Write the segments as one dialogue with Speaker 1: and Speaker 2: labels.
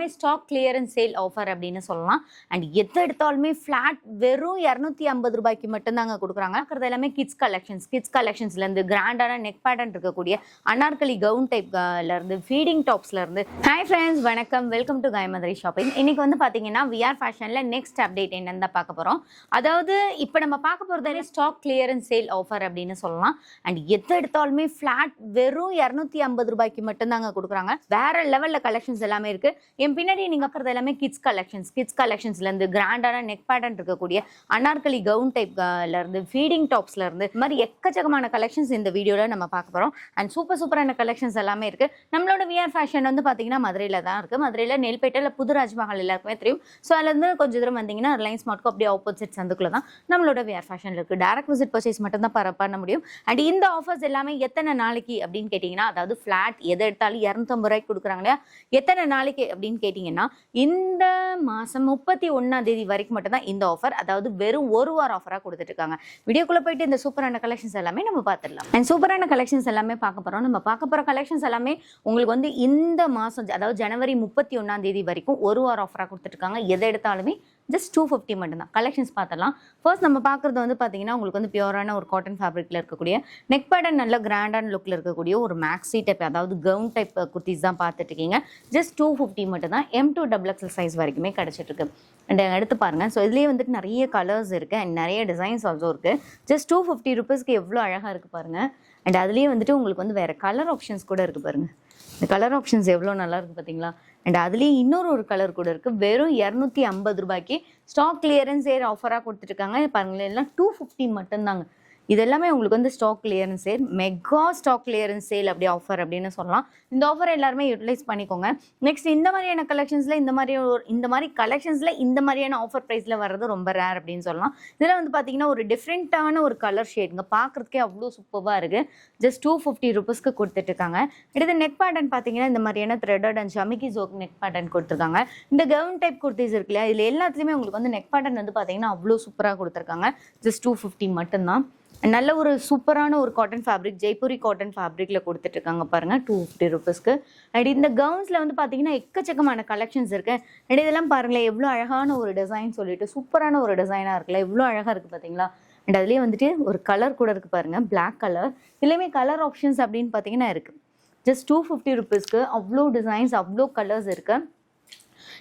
Speaker 1: எல்லாமே stock clearance sale offer அப்படின்னு சொல்லலாம். அண்ட் எது எடுத்தாலுமே ஃப்ளாட் வெறும் இரநூத்தி ஐம்பது ரூபாய்க்கு மட்டும்தாங்க கொடுக்குறாங்க. இருக்கிறது எல்லாமே கிட்ஸ் கலெக்ஷன்ஸ் கிட்ஸ் கலெக்ஷன்ஸ்லேருந்து கிராண்டான நெக் பேட்டர்ன் இருக்கக்கூடிய அனார்கலி கவுன் டைப்ல இருந்து ஃபீடிங் டாப்ஸ்ல இருந்து. ஹாய் ஃப்ரெண்ட்ஸ் வணக்கம். வெல்கம் டு காயமதுரை ஷாப்பிங் இன்னைக்கு வந்து பார்த்தீங்கன்னா விஆர் ஃபேஷனில் நெக்ஸ்ட் அப்டேட் என்னன்னு தான் பார்க்க போகிறோம் அதாவது இப்போ நம்ம பார்க்க போகிறது ஸ்டாக் கிளியரன்ஸ் சேல் ஆஃபர் அப்படின்னு சொல்லலாம். அண்ட் எது எடுத்தாலுமே ஃப்ளாட் வெறும் இரநூத்தி ஐம்பது ரூபாய்க்கு மட்டும்தாங்க கொடுக்குறாங்க. வேற லெவலில் கலெக்ஷன்ஸ் எல்லாமே இருக்கு. என் பின்னாடி நீங்க பார்க்குறது எல்லாமே கிட்ஸ் கலெக்ஷன்ஸ் கிட்ஸ் கலெக்ஷன்ஸ்லேருந்து கிராண்டான நெக் பேட்டர்ன் இருக்கக்கூடிய அனார்கலி கவுன் டைப்ல இருந்து ஃபீடிங் டாப்ஸ்ல இருந்து இந்த மாதிரி எக்கச்சக்கமான கலெக்ஷன்ஸ் இந்த வீடியோவில் நம்ம பார்க்க போகிறோம் அண்ட் சூப்பர் சூப்பரான கலெக்ஷன்ஸ் எல்லாமே இருக்கு. நம்மளோட விஆர் ஃபேஷன் வந்து பார்த்தீங்கன்னா மதுரையில் தான் இருக்கு. மதுரையில் நெல்பேட்டையில் புது ராஜ்மஹால் எல்லாருக்குமே தெரியும். ஸோ அதுலேருந்து கொஞ்சம் தூரம் வந்தீங்கன்னா ரிலையன்ஸ் மார்ட்க்கு அப்படியே ஆப்போசிட் சந்துக்குள்ள தான் நம்மளோட விஆர் ஃபேஷன் இருக்கு. டேரக்ட் விசிட் பர்ச்சேஸ் மட்டும் தான் பண்ண முடியும். அண்ட் இந்த ஆஃபர்ஸ் எல்லாமே எத்தனை நாளைக்கு அப்படின்னு கேட்டிங்கன்னா அதாவது ஃப்ளாட் எதை எடுத்தாலும் இரநூத்தம்பது ரூபாய்க்கு கொடுக்குறாங்க இல்லையா? எத்தனை நாளைக்கு அப்படின்னு கேட்டிங்கன்னா இந்த மாதம் முப்பத்தி ஒன்றாம் தேதி வரைக்கும் மட்டும்தான் இந்த ஆஃபர் அதாவது வெறும் ஒரு வார ஆஃபராக கொடுத்துட்டு இருக்காங்க வீடியோக்குள்ளே போயிட்டு இந்த சூப்பரான கலெக்ஷன்ஸ் எல்லாமே நம்ம பார்த்துடலாம் அண்ட் சூப்பரான கலெக்ஷன்ஸ் எல்லாமே பார்க்க போகிறோம் நம்ம பார்க்க போகிற கலெக்ஷன்ஸ் எல்லாமே உங்களுக்கு வந்து இந்த மாதம் அதாவது ஜனவரி முப்பத்தி ஒன்றாம் தேதி வரைக்கும் ஒரு வார ஆஃபராக கொடுத்துட்ருக்காங்க எதை எடுத்தாலுமே ஜஸ்ட் டூ ஃபிஃப்டி மட்டும்தான். கலெக்ஷன்ஸ் பார்த்தலாம் ஃபர்ஸ்ட் நம்ம பார்க்குறது வந்து பார்த்தீங்கன்னா உங்களுக்கு வந்து பியூரான ஒரு காட்டன் ஃபேப்ரிக்கில் இருக்கக்கூடிய நெக் பேட்டன் நல்ல கிராண்டான லுக்கில் இருக்கக்கூடிய ஒரு மேக்ஸி டைப் அதாவது கவுன் டைப் குர்த்திஸ் தான் பார்த்துட்டு இருக்கீங்க. ஜஸ்ட் டூ ஃபிஃப்டி மட்டும் தான் M to double XL size வரைக்குமே கிடச்சிட்டு இருக்கு அண்ட் எடுத்து பாருங்கள் ஸோ இதுலேயே வந்துட்டு நிறைய கலர்ஸ் இருக்குது அண்ட் நிறைய டிசைன்ஸ் ஆல்சோ இருக்குது ஜஸ்ட் டூ ஃபிஃப்டி ருபீஸ்க்கு எவ்வளோ அழகாக இருக்குது பாருங்கள் அண்ட் அதுலேயே வந்துட்டு உங்களுக்கு வந்து வேறு கலர் ஆப்ஷன்ஸ் கூட இருக்குது பாருங்கள் இந்த கலர் ஆப்ஷன்ஸ் எவ்வளோ நல்லா இருக்குது பார்த்தீங்களா? அண்ட் அதுலேயே இன்னொரு ஒரு கலர் கூட இருக்குது வெறும் இரநூத்தி ஐம்பது ரூபாய்க்கு ஸ்டாக் கிளியரன்ஸ் ஏர் ஆஃபராக கொடுத்துருக்காங்க பாருங்களேன் எல்லாம் டூ ஃபிஃப்டி மட்டும்தாங்க. இது எல்லாமே உங்களுக்கு வந்து stock clearance sale mega stock clearance sale அப்படி ஆஃபர் அப்படின்னு சொல்லலாம். இந்த ஆஃபர் எல்லாருமே யூட்டிலைஸ் பண்ணிக்கோங்க. நெக்ஸ்ட் இந்த மாதிரியான கலெக்ஷன்ஸில் இந்த மாதிரி ஒரு இந்த மாதிரி கலெக்ஷன்ஸில் இந்த மாதிரியான ஆஃபர் ப்ரைஸில் வர்றது ரொம்ப ரேர் அப்படின்னு சொல்லலாம். இதில் வந்து பார்த்தீங்கன்னா ஒரு டிஃப்ரெண்ட்டான ஒரு கலர் ஷேடுங்க பார்க்குறதுக்கே அவ்வளோ சூப்பராக இருக்குது ஜஸ்ட் டூ ஃபிஃப்டி ருபீஸ்க்கு கொடுத்துட்ருக்காங்க இருக்காங்க நெக் பேட்டர்ன் பார்த்தீங்கன்னா இந்த மாதிரியான த்ரெட்டட் அண்ட் ஜமிக்கி ஜோக் நெக் பேட்டர்ன் கொடுத்துருக்காங்க. இந்த கவுன் டைப் குர்த்திஸ் இருக்கு இல்லையா? இதில் எல்லாத்துலேயுமே உங்களுக்கு வந்து நெக் பேட்டர்ன் வந்து பார்த்தீங்கன்னா அவ்வளோ சூப்பராக கொடுத்துருக்காங்க. ஜஸ்ட் டூ ஃபிஃப்டி மட்டும்தான். நல்ல ஒரு சூப்பரான ஒரு காட்டன் ஃபேப்ரிக் ஜெய்ப்பூரி காட்டன் ஃபேப்ரிக்கில் கொடுத்துட்டு இருக்காங்க பாருங்க. டூ ஃபிஃப்டி ருபீஸ்க்கு அண்ட் இந்த கவுன்ஸில் வந்து பார்த்தீங்கன்னா எக்கச்சக்கமான கலெக்ஷன்ஸ் இருக்கு. அண்ட் இதெல்லாம் பாருங்களேன் எவ்வளோ அழகான ஒரு டிசைன் சொல்லிட்டு சூப்பரான ஒரு டிசைனாக இருக்குல்ல எவ்வளோ அழகாக இருக்குது பார்த்தீங்களா அண்ட் அதுலேயே வந்துட்டு ஒரு கலர் கூட இருக்குது பாருங்க பிளாக் கலர் இதுலேயுமே கலர் ஆப்ஷன்ஸ் அப்படின்னு பார்த்தீங்கன்னா இருக்குது ஜஸ்ட் டூ ஃபிஃப்டி ருபீஸ்க்கு அவ்வளோ டிசைன்ஸ் அவ்வளோ கலர்ஸ் இருக்குது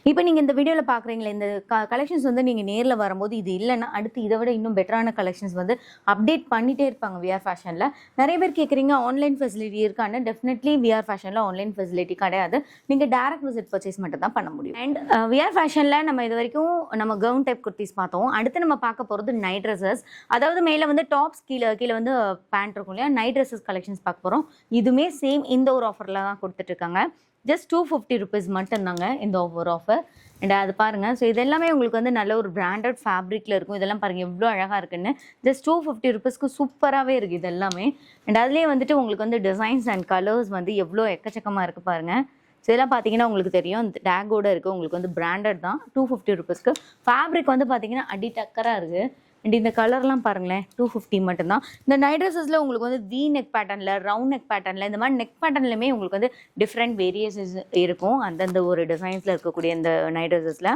Speaker 1: இப்போ நீங்கள் இந்த வீடியோவில் பார்க்குறீங்களே இந்த கலெக்ஷன்ஸ் வந்து நீங்கள் நேரில் வரும்போது இது இல்லைன்னா அடுத்து இதை விட இன்னும் பெட்டரான கலெக்ஷன்ஸ் வந்து அப்டேட் பண்ணிட்டே இருப்பாங்க விஆர் ஃபேஷனில் நிறைய பேர் கேட்குறீங்க ஆன்லைன் ஃபெசிலிட்டி இருக்கான்னு. டெஃபினெட்லி விஆர் ஃபேஷனில் ஆன்லைன் ஃபெசிலிட்டி கிடையாது. நீங்கள் டேரக்ட் விசிட் பர்ச்சேஸ் மட்டும் தான் பண்ண முடியும். அண்ட் விஆர் ஃபேஷனில் நம்ம இது வரைக்கும் நம்ம கவுன் டைப் குர்த்திஸ் பார்த்தோம். அடுத்து நம்ம பார்க்க போகிறது நைட் ட்ரெஸ்ஸஸ் அதாவது மேலே வந்து டாப்ஸ் கீழே கீழே வந்து பேண்ட் இருக்கும் இல்லையா? நைட் ட்ரெஸ்ஸஸ் கலெக்ஷன்ஸ் பார்க்க போகிறோம் இதுவுமே சேம் இந்த ஒரு ஆஃபரில் தான் கொடுத்துட்ருக்காங்க ஜஸ்ட் டூ ஃபிஃப்டி ருபீஸ் மட்டும்தாங்க இந்த ஒவ்வொரு ஆஃபர் அண்ட் அது பாருங்கள் ஸோ இது எல்லாமே உங்களுக்கு வந்து நல்ல ஒரு பிராண்டட் ஃபேப்ரிக்கில் இருக்கும். இதெல்லாம் பாருங்கள் எவ்வளோ அழகாக இருக்குன்னு. ஜஸ்ட் டூ ஃபிஃப்டி ருபீஸ்க்கு சூப்பராகவே இருக்குது இது எல்லாமே அண்ட் அதுலேயே வந்துட்டு உங்களுக்கு வந்து டிசைன்ஸ் அண்ட் கலர்ஸ் வந்து எவ்வளோ எக்கச்சக்கமாக இருக்குது பாருங்கள் ஸோ இதெல்லாம் பார்த்தீங்கன்னா உங்களுக்கு தெரியும். இந்த டேக்கோட இருக்குது உங்களுக்கு வந்து பிராண்டட் தான். டூ ஃபிஃப்டி ருபீஸ்க்கு ஃபேப்ரிக் வந்து பார்த்தீங்கன்னா அடி டக்கராக இருக்குது அண்ட் இந்த கலர்லாம் பாருங்களேன் டூ ஃபிஃப்டி மட்டும்தான். இந்த நைட் ட்ரெஸ்ஸஸில் உங்களுக்கு வந்து வி நெக் பேட்டர்னில் ரவுண்ட் நெக் பேட்டர்னில் இந்த மாதிரி நெக் பேட்டர்ன்லையுமே உங்களுக்கு வந்து டிஃப்ரெண்ட் வேரியேஷன்ஸ் இருக்கும். அந்தந்த ஒரு டிசைன்ஸில் இருக்கக்கூடிய இந்த நைட் ட்ரெஸ்ஸஸில்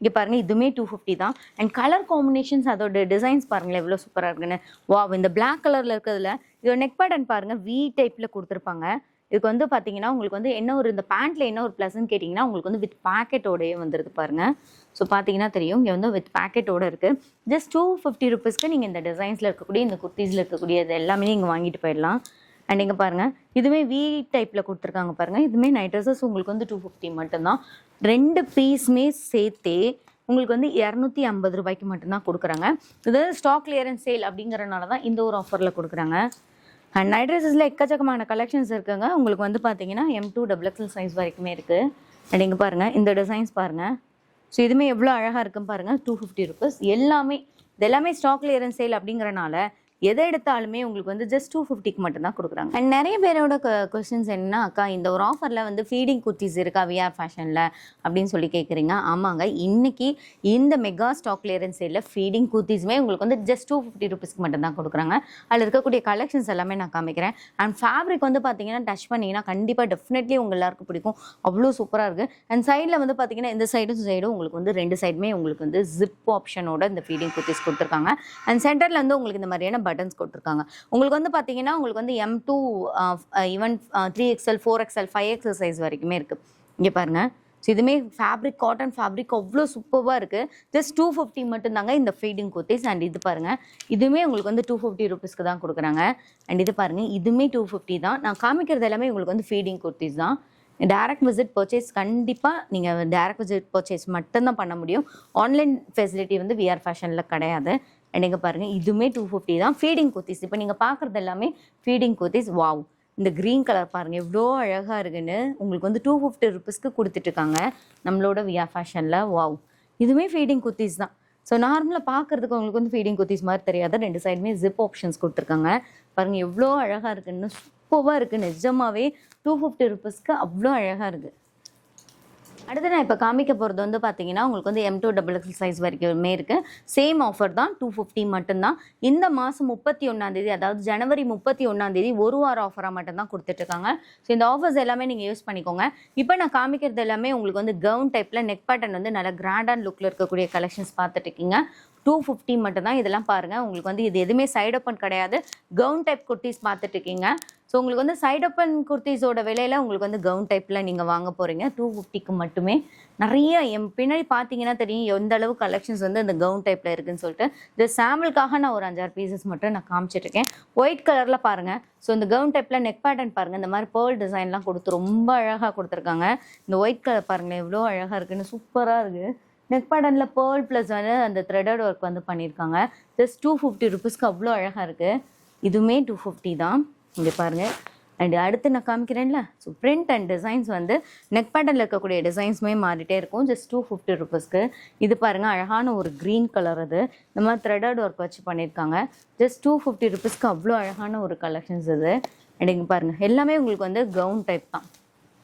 Speaker 1: இங்கே பாருங்கள் இதுவுமே டூ ஃபிஃப்டி தான். அண்ட் கலர் காம்பினேஷன்ஸ் அதோட டிசைன்ஸ் பாருங்களேன் எவ்வளோ சூப்பராக இருக்குன்னு. வா இந்த பிளாக் கலரில் இருக்கிறதுல இதோட நெக் பேட்டர்ன் பாருங்கள் வி டைப்பில் கொடுத்துருப்பாங்க. இதுக்கு வந்து பார்த்தீங்கன்னா உங்களுக்கு வந்து என்ன ஒரு இந்த பேண்ட்டில் என்ன ஒரு ப்ளஸ்ன்னு கேட்டிங்கன்னா உங்களுக்கு வந்து வித் பேக்கெட்டோடயே வந்துருது பாருங்க. ஸோ பார்த்தீங்கன்னா தெரியும். இங்கே வந்து வித் பேக்கெட்டோட இருக்குது ஜஸ்ட் டூ ஃபிஃப்டி ருபீஸ்க்கு நீங்கள் இந்த டிசைன்ஸில் இருக்கக்கூடிய இந்த குர்த்தீஸில் இருக்கக்கூடிய இது எல்லாமே நீங்கள் வாங்கிட்டு போயிடலாம். அண்ட் இங்கே பாருங்கள் இதுவுமே வி டைப்பில் கொடுத்துருக்காங்க பாருங்கள் இதுவுமே நைட் ட்ரெஸ்ஸஸ் உங்களுக்கு வந்து டூ ஃபிஃப்டி மட்டும்தான். ரெண்டு பீஸுமே சேர்த்தே உங்களுக்கு வந்து இரநூத்தி ஐம்பது ரூபாய்க்கு மட்டும்தான் கொடுக்குறாங்க. இது ஸ்டாக் கிளியரன்ஸ் சேல் அப்படிங்கிறனால தான் இந்த ஒரு ஆஃபரில் கொடுக்குறாங்க. அண்ட் நைட் ட்ரெஸ்ஸஸில் எக்கச்சக்கமான கலெக்ஷன்ஸ் இருக்குங்க. உங்களுக்கு வந்து பார்த்தீங்கன்னா M to double XL size வரைக்குமே இருக்குது அண்ட் இங்கே பாருங்கள் இந்த டிசைன்ஸ் பாருங்கள் ஸோ இதுவுமே எவ்வளோ அழகாக இருக்குன்னு பாருங்கள் டூ ஃபிஃப்டி ருபீஸ் எல்லாமே இது எல்லாமே ஸ்டாக் கிளியரன்ஸ் சேல் அப்படிங்கிறனால எதை எடுத்தாலுமே உங்களுக்கு வந்து ஜஸ்ட் டூ ஃபிஃப்டிக்கு மட்டும் தான் கொடுக்குறாங்க. அண்ட் நிறைய பேரோட கொஸ்டின்ஸ் என்ன அக்கா இந்த ஒரு ஆஃபரில் வந்து ஃபீடிங் குர்த்திஸ் இருக்கா விஆர் ஃபேஷனில் அப்படின்னு சொல்லி கேட்குறீங்க ஆமாங்க. இன்னைக்கு இந்த மெகா ஸ்டாக் கிளியரன்ஸ் சேலில் ஃபீடிங் குர்த்திஸுமே உங்களுக்கு வந்து ஜஸ்ட் டூ ஃபிஃப்டி ருபீஸ்க்கு மட்டும் தான் கொடுக்குறாங்க. அதில் இருக்கக்கூடிய கலெக்ஷன்ஸ் எல்லாமே நான் காமிக்கிறேன். அண்ட் ஃபேப்ரிக் வந்து பார்த்தீங்கன்னா டச் பண்ணிங்கன்னா கண்டிப்பாக டெஃபினெட்லி உங்கள் எல்லாருக்கும் பிடிக்கும். அவ்வளோ சூப்பராக இருக்குது அண்ட் சைடில் வந்து பார்த்தீங்கன்னா இந்த சைடும் சைடும் உங்களுக்கு வந்து ரெண்டு சைடுமே உங்களுக்கு வந்து ஜிப் ஆப்ஷனோட இந்த ஃபீடிங் குர்த்திஸ் கொடுத்துருக்காங்க. அண்ட் சென்டரில் வந்து உங்களுக்கு இந்த மாதிரியான பட்டன்ஸ் கொடுத்துருக்காங்க. உங்களுக்கு வந்து பார்த்தீங்கன்னா உங்களுக்கு வந்து M to even three XL four XL five XL size வரைக்குமே இருக்குது இங்கே பாருங்கள் ஸோ இதுவுமே ஃபேப்ரிக் காட்டன் ஃபேப்ரிக் அவ்வளோ சூப்பராக இருக்குது ஜஸ்ட் டூ ஃபிஃப்டி மட்டும்தாங்க இந்த ஃபீடிங் குர்த்திஸ். அண்ட் இது பாருங்கள் இதுவுமே உங்களுக்கு வந்து டூ ஃபிஃப்டி ருபீஸ்க்கு தான் கொடுக்குறாங்க. அண்ட் இது பாருங்கள் இதுவுமே டூ ஃபிஃப்டி தான். நான் காமிக்கிறது எல்லாமே உங்களுக்கு வந்து ஃபீடிங் குர்த்திஸ் தான். டேரக்ட் விசிட் பர்ச்சேஸ் கண்டிப்பாக நீங்கள் டேரக்ட் விசிட் பர்ச்சேஸ் மட்டும்தான் பண்ண முடியும். ஆன்லைன் ஃபெசிலிட்டி வந்து விஆர் ஃபேஷனில் கிடையாது. அண்ட் இங்கே பாருங்கள் இதுவுமே டூ ஃபிஃப்டி தான். ஃபீடிங் குர்த்திஸ். இப்போ நீங்கள் பார்க்குறது எல்லாமே ஃபீடிங் குர்த்திஸ். வாவ் இந்த க்ரீன் கலர் பாருங்கள் எவ்வளோ அழகாக இருக்குன்னு உங்களுக்கு வந்து டூ ஃபிஃப்டி ருபீஸ்க்கு கொடுத்துட்ருக்காங்க நம்மளோட வியா ஃபேஷனில் வாவ் இதுவுமே ஃபீடிங் குர்த்திஸ் தான். ஸோ நார்மலாக பார்க்குறதுக்கு உங்களுக்கு வந்து ஃபீடிங் குர்த்திஸ் மாதிரி தெரியாது. ரெண்டு சைடுமே ஜிப் ஆப்ஷன்ஸ் கொடுத்துருக்காங்க. பாருங்கள் எவ்வளோ அழகாக இருக்குன்னு சூப்பராக இருக்குது நிஜமாவே டூ ஃபிஃப்டி ருபீஸ்க்கு அவ்வளோ அழகாக இருக்குது அடுத்து நான் இப்போ காமிக்க போகிறது வந்து பார்த்தீங்கன்னா உங்களுக்கு வந்து M to double XL size வரைக்குமே இருக்குது சேம் ஆஃபர் தான் டூ ஃபிஃப்டி மட்டும்தான். இந்த மாதம் முப்பத்தி ஒன்றாந்தேதி அதாவது ஜனவரி முப்பத்தி ஒன்றாந்தேதி ஒரு வாரம் ஆஃபராக மட்டும்தான் கொடுத்துட்ருக்காங்க. ஸோ இந்த ஆஃபர்ஸ் எல்லாமே நீங்கள் யூஸ் பண்ணிக்கோங்க. இப்போ நான் காமிக்கிறது எல்லாமே உங்களுக்கு வந்து கவுன் டைப்பில் நெக் பேட்டர்ன் வந்து நல்ல கிராண்டான லுக்கில் இருக்கக்கூடிய கலெக்ஷன்ஸ் பார்த்துட்ருக்கீங்க. டூ ஃபிஃப்டி மட்டும் தான் இதெல்லாம் பாருங்கள் உங்களுக்கு வந்து இது எதுவுமே சைட் ஓப்பன் கிடையாது. கவுன் டைப் குர்த்திஸ் பார்த்துட்ருக்கீங்க. ஸோ உங்களுக்கு வந்து சைட் ஓப்பன் குர்த்திஸோட விலையில உங்களுக்கு வந்து கவுன் டைப்பில் நீங்கள் வாங்க போகிறீங்க டூ ஃபிஃப்டிக்கு மட்டுமே. நிறைய என் பின்னாடி பார்த்தீங்கன்னா தெரியும் எந்த அளவு கலெக்ஷன்ஸ் வந்து அந்த கவுன் டைப்பில் இருக்குன்னு சொல்லிட்டு. இந்த சாம்பிளுக்காக நான் ஒரு அஞ்சாறு பீசஸ் மட்டும் நான் காமிச்சிட்டு இருக்கேன். ஒயிட் கலரில் பாருங்கள் ஸோ இந்த கவுன் டைப்பில் நெக் பேட்டர்ன் பாருங்கள் இந்த மாதிரி பேர்ல் டிசைன்லாம் கொடுத்து ரொம்ப அழகாக கொடுத்துருக்காங்க. இந்த ஒயிட் கலர் பாருங்களேன் எவ்வளோ அழகாக இருக்குன்னு சூப்பராக இருக்குது நெக் பேட்டர்னில் பேர்ல் ப்ளஸ் வந்து அந்த த்ரெடட் ஒர்க் வந்து பண்ணியிருக்காங்க. ஜஸ்ட் டூ ஃபிஃப்டி ருபீஸ்க்கு அவ்வளோ அழகாக இருக்குது இதுவுமே டூ ஃபிஃப்டி தான். இங்கே பாருங்கள் அண்ட் அடுத்து நான் காமிக்கிறேன்ல. ஸோ பிரிண்ட் அண்ட் டிசைன்ஸ் வந்து நெக் பேட்டர்னில் இருக்கக்கூடிய டிசைன்ஸுமே மாறிட்டே இருக்கும். ஜஸ்ட் டூ ஃபிஃப்டி ருபீஸ்க்கு இது பாருங்கள் அழகான ஒரு க்ரீன் கலர் அது. இந்த மாதிரி த்ரெடட் ஒர்க் வச்சு பண்ணியிருக்காங்க. ஜஸ்ட் டூ ஃபிஃப்டி ருபீஸ்க்கு அவ்வளோ அழகான ஒரு கலெக்ஷன்ஸ் இது. அண்ட் இங்கே பாருங்கள் எல்லாமே உங்களுக்கு வந்து கவுன் டைப் தான்.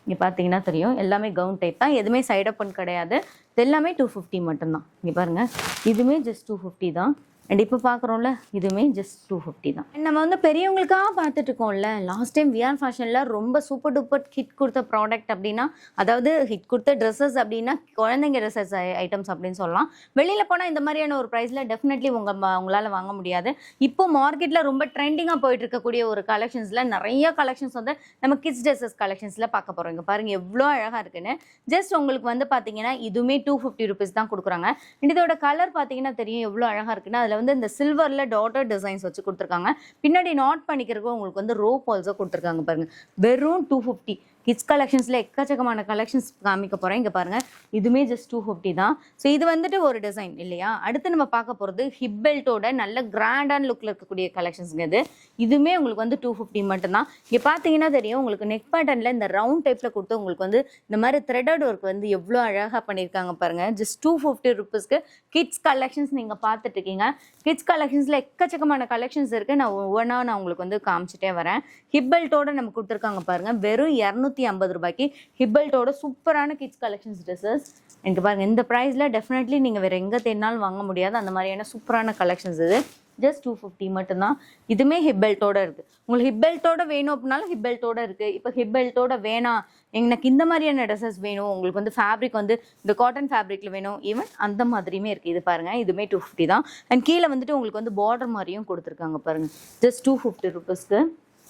Speaker 1: இங்கே பார்த்தீங்கன்னா தெரியும் எல்லாமே கவுன் டைப் தான். எதுவுமே சைட் அப்பன் கிடையாது. எல்லாமே டூ ஃபிஃப்டி மட்டும்தான். இங்கே பாருங்கள் இதுவுமே ஜஸ்ட் டூ ஃபிஃப்டி தான். அண்ட் இப்போ பார்க்குறோம்ல இதுவுமே ஜஸ்ட் டூ ஃபிஃப்டி தான். நம்ம வந்து பெரியவங்களுக்காக பார்த்துட்டு இருக்கோம்ல லாஸ்ட் டைம் விஆர் ஃபேஷனில் ரொம்ப சூப்பர் டூப்பர் ஹிட் கொடுத்த ப்ராடக்ட் அப்படின்னா அதாவது ஹிட் கொடுத்த ட்ரெஸ்ஸஸ் அப்படின்னா குழந்தைங்க ட்ரெஸ்ஸஸ் ஐட்டம்ஸ் அப்படின்னு சொல்லலாம். வெளியில் போனால் இந்த மாதிரியான ஒரு ப்ரைஸில் டெஃபினெட்லி உங்கள் உங்களால் வாங்க முடியாது. இப்போ மார்க்கெட்டில் ரொம்ப ட்ரெண்டிங்காக போயிட்டு இருக்கக்கூடிய ஒரு கலெக்ஷன்ஸில் நிறைய கலெக்ஷன்ஸ் வந்து நம்ம கிட்ஸ் ட்ரெஸ்ஸஸ் கலெக்ஷன்ஸில் பார்க்க போகிறோம் இங்கே பாருங்கள் எவ்வளோ அழகாக இருக்குன்னு. ஜஸ்ட் உங்களுக்கு வந்து பார்த்தீங்கன்னா இதுவுமே டூ ஃபிஃப்டி ருபீஸ் தான் கொடுக்குறாங்க. இதோட கலர் பார்த்தீங்கன்னா தெரியும் எவ்வளோ அழகாக இருக்குன்னு. அதில் வந்து இந்த சில்வரில் டாட்டர் டிசைன்ஸ் வச்சு கொடுத்துருக்காங்க. பின்னாடி நாட் பண்ணிக்கிறதுக்கு உங்களுக்கு வந்து ரோப் ஆல்சோ கொடுத்துருக்காங்க பாருங்க. வெறும் டூ ஃபிஃப்டி கிட்ஸ் கலெக்ஷன்ஸில் எக்கச்சக்கமான கலெக்ஷன்ஸ் காமிக்க போகிறேன் இங்கே பாருங்கள் இதுவுமே ஜஸ்ட் டூ ஃபிஃப்டி தான். ஸோ இது வந்துட்டு ஒரு டிசைன் இல்லையா? அடுத்து நம்ம பார்க்க போகிறது ஹிப் பெல்ட்டோட நல்ல கிராண்டான லுக்கில் இருக்கக்கூடிய கலெக்ஷன்ஸுங்க இது. இதுவுமே உங்களுக்கு வந்து டூ ஃபிஃப்டி மட்டும்தான். இங்கே பார்த்தீங்கன்னா தெரியும் உங்களுக்கு நெக் பேட்டர்னில் இந்த ரவுண்ட் டைப்பில் கொடுத்து உங்களுக்கு வந்து இந்த மாதிரி த்ரெடட் ஒர்க் வந்து எவ்வளோ அழகாக பண்ணியிருக்காங்க பாருங்கள் ஜஸ்ட் டூ ஃபிஃப்டி ருபீஸ்க்கு கிட்ஸ் கலெக்ஷன்ஸ் நீங்கள் பார்த்துட்டு இருக்கீங்க. கிட்ஸ் கலெக்ஷன்ஸில் எக்கச்சக்கமான கலெக்ஷன்ஸ் இருக்குது நான் ஒவ்வொன்றா நான் உங்களுக்கு வந்து காமிச்சிட்டே வரேன். ஹிப் பெல்ட்டோட நம்ம கொடுத்துருக்காங்க பாருங்கள் வெறும் இரநூத்தி ஐம்பது ரூபாய்க்கு ஹிப் சூப்பரான கிட்ஸ் கலெக்ஷன்ஸ் ட்ரெஸ்ஸஸ் எனக்கு பாருங்கள் இந்த ப்ரைஸில் டெஃபினெட்லி நீங்கள் வேறு எங்கே தேடினாலும் வாங்க முடியாது. அந்த மாதிரியான சூப்பரான கலெக்ஷன்ஸ் இது. ஜஸ்ட் டூ ஃபிஃப்டி மட்டும்தான். இதுவுமே ஹிபெல்ட்டோட இருக்குது உங்களுக்கு ஹிபெல்ட்டோட வேணும் அப்படின்னாலும் ஹிப் இருக்குது இப்போ ஹிபெல்ட்டோட வேணாம். எனக்கு இந்த மாதிரியான ட்ரெஸ்ஸஸ் வேணும். உங்களுக்கு வந்து ஃபேப்ரிக் வந்து இந்த காட்டன் ஃபேப்ரிக்கில் வேணும். ஈவன் அந்த மாதிரியுமே இருக்குது இது பாருங்கள் இதுவுமே டூ ஃபிஃப்டி தான். அண்ட் கீழே வந்துட்டு உங்களுக்கு வந்து பார்டர் மாதிரியும் கொடுத்துருக்காங்க பாருங்கள் ஜஸ்ட் டூ ஃபிஃப்டி ருபீஸ்க்கு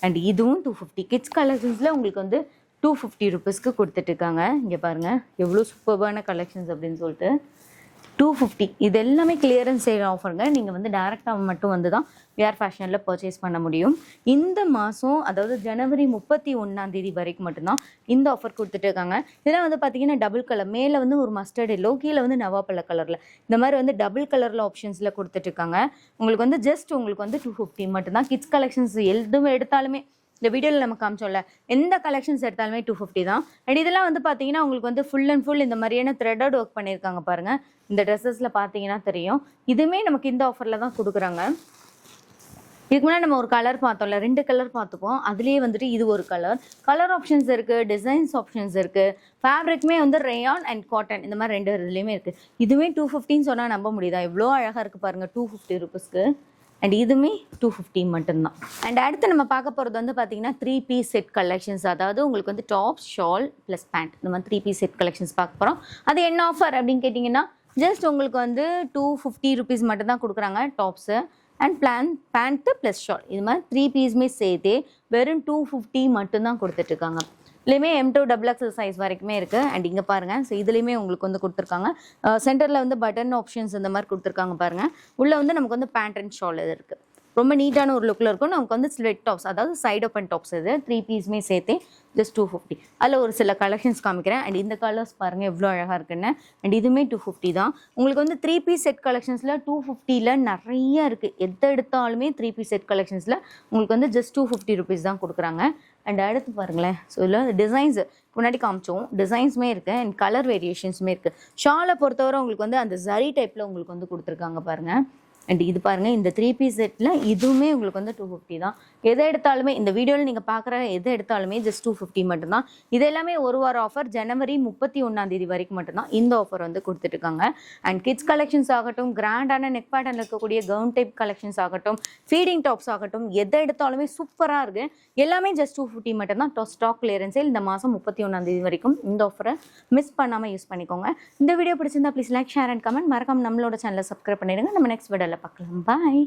Speaker 1: அண்ட் இதுவும் டூ ஃபிஃப்டி கிட்ஸ் கலெக்ஷன்ஸில் உங்களுக்கு வந்து டூ ஃபிஃப்டி ருபீஸ்க்கு கொடுத்துட்ருக்காங்க இங்கே பாருங்கள் எவ்வளோ சூப்பர்பான கலெக்ஷன்ஸ் அப்படின்னு சொல்லிட்டு. டூ ஃபிஃப்டி இது எல்லாமே கிளியரன்ஸ் சேல் ஆஃபருங்க நீங்கள் வந்து டேரெக்டாக மட்டும் வந்து தான் விஆர் ஃபேஷனில் பர்ச்சேஸ் பண்ண முடியும். இந்த மாதம் அதாவது ஜனவரி முப்பத்தி ஒன்றாம் தேதி வரைக்கும் மட்டும்தான் இந்த ஆஃபர் கொடுத்துட்ருக்காங்க இதெல்லாம் வந்து பார்த்தீங்கன்னா டபுள் கலர் மேலே வந்து ஒரு மஸ்டர்ட் எல்லோ கீழே வந்து நவாப்பழ கலரில் இந்த மாதிரி வந்து டபுள் கலரில் ஆப்ஷன்ஸில் கொடுத்துட்ருக்காங்க உங்களுக்கு வந்து ஜஸ்ட் உங்களுக்கு வந்து டூ ஃபிஃப்டி மட்டும்தான். கிட்ஸ் கலெக்ஷன்ஸ் எதுவும் எடுத்தாலுமே இந்த வீடியோவில் நம்ம காமிச்சோம்ல எந்த கலெக்ஷன்ஸ் எடுத்தாலுமே டூ ஃபிஃப்டி தான். அண்ட் இதெல்லாம் வந்து பார்த்தீங்கன்னா உங்களுக்கு வந்து ஃபுல் அண்ட் ஃபுல் இந்த மாதிரியான த்ரெடட் ஒர்க் பண்ணியிருக்காங்க பாருங்கள் இந்த ட்ரெஸ்ஸஸில் பார்த்தீங்கன்னா தெரியும். இதுவுமே நமக்கு இந்த ஆஃபரில் தான் கொடுக்குறாங்க. இதுக்கு முன்னாடி நம்ம ஒரு கலர் பார்த்தோம்ல ரெண்டு கலர் பார்த்துப்போம் அதுலேயே வந்துட்டு இது ஒரு கலர் கலர் ஆப்ஷன்ஸ் இருக்குது டிசைன்ஸ் ஆப்ஷன்ஸ் இருக்குது ஃபேப்ரிக்குமே வந்து ரேயான் அண்ட் காட்டன் இந்த மாதிரி ரெண்டு இதுலேயுமே இருக்குது இதுவே டூ ஃபிஃப்டின்னு சொன்னால் நம்ப முடியுதா? எவ்வளோ அழகாக இருக்குது பாருங்கள் டூ ஃபிஃப்டி ருபீஸ்க்கு அண்ட் இதுவுமே டூ ஃபிஃப்டி மட்டும்தான். அண்ட் அடுத்து நம்ம பார்க்க போகிறது வந்து பார்த்தீங்கன்னா த்ரீ பீஸ் செட் கலெக்ஷன்ஸ் அதாவது உங்களுக்கு வந்து டாப் ஷால் ப்ளஸ் பேண்ட் இந்த மாதிரி த்ரீ பீஸ் செட் கலெக்ஷன்ஸ் பார்க்க போகிறோம் அது என்ன ஆஃபர் அப்படின்னு கேட்டிங்கன்னா ஜஸ்ட் உங்களுக்கு வந்து டூ ஃபிஃப்டி ருபீஸ் மட்டும் தான் கொடுக்குறாங்க tops and plain pant plus shawl இது மாதிரி த்ரீ பீஸுமே சேர்த்து வெறும் டூ ஃபிஃப்டி மட்டும்தான் கொடுத்துட்ருக்காங்க இதுலேயுமே M to double XL size வரைக்குமே இருக்குது அண்ட் இங்கே பாருங்கள் ஸோ இதுலேயுமே உங்களுக்கு வந்து கொடுத்துருக்காங்க. சென்டரில் வந்து பட்டன் ஆப்ஷன்ஸ் இந்த மாதிரி கொடுத்துருக்காங்க பாருங்கள் உள்ளே வந்து நமக்கு வந்து பேண்ட் அண்ட் ஷால் இது இருக்குது ரொம்ப நீட்டான ஒரு லுக்கில் இருக்கும். நமக்கு வந்து ஸ்லெட் டாப்ஸ் அதாவது சைட் ஓப்பன் டாப்ஸ் இது. த்ரீ பீஸுமே சேர்த்து ஜஸ்ட் டூ ஃபிஃப்டி அதில் ஒரு சில கலெக்ஷன்ஸ் காமிக்கிறேன். அண்ட் இந்த கலர்ஸ் பாருங்கள் எவ்வளோ அழகாக இருக்குன்னு. அண்ட் இதுவுமே டூ ஃபிஃப்டி தான். உங்களுக்கு வந்து த்ரீ பீஸ் செட் கலெக்ஷன்ஸில் டூ ஃபிஃப்டியில் நிறைய இருக்குது எதை எடுத்தாலுமே த்ரீ பீஸ் செட் கலெக்ஷன்ஸில் உங்களுக்கு வந்து ஜஸ்ட் டூ ஃபிஃப்டி ருபீஸ் தான் கொடுக்குறாங்க. அண்ட் அடுத்து பாருங்களேன். ஸோ இதில் டிசைன்ஸ் முன்னாடி காமிச்சோம். டிசைன்ஸுமே இருக்குது அண்ட் கலர் வேரியேஷன்ஸுமே இருக்குது ஷாலை பொறுத்தவரை உங்களுக்கு வந்து அந்த ஜரி டைப்பில் உங்களுக்கு வந்து கொடுத்துருக்காங்க பாருங்கள் அண்ட் இது பாருங்கள் இந்த த்ரீ பீஸ் செட்டில் இதுவுமே உங்களுக்கு வந்து டூ ஃபிஃப்டி தான். எதை எடுத்தாலுமே இந்த வீடியோவில் நீங்கள் பார்க்குற எதை எடுத்தாலுமே ஜஸ்ட் டூ ஃபிஃப்டி மட்டும்தான். இது எல்லாமே ஒரு வார ஆஃபர் ஜனவரி முப்பத்தி ஒன்றாந்தேதி வரைக்கும் மட்டும்தான் இந்த ஆஃபர் வந்து கொடுத்துட்ருக்காங்க அண்ட் கிட்ஸ் கலெக்ஷன்ஸ் ஆகட்டும் கிராண்டான நெக் பேட்டர்னில் இருக்கக்கூடிய கவுன் டைப் கலெக்ஷன்ஸ் ஆகட்டும் ஃபீடிங் டாப்ஸ் ஆகட்டும் எதை எடுத்தாலுமே சூப்பராக இருக்குது எல்லாமே ஜஸ்ட் டூ ஃபிஃப்டி மட்டும்தான். ஸ்டாக் கிளியரன்ஸே இந்த மாதம் முப்பத்தி ஒன்றாந்தேதி வரைக்கும் இந்த ஆஃபரை மிஸ் பண்ணாமல் யூஸ் பண்ணிக்கோங்க. இந்த வீடியோ பிடிச்சிருந்தா please like share and comment மறக்காம நம்மளோட சேனலை சப்ஸ்கிரைப் பண்ணிடுங்க. நம்ம நெக்ஸ்ட் வீடியோவில் பார்க்கலாம் பாய்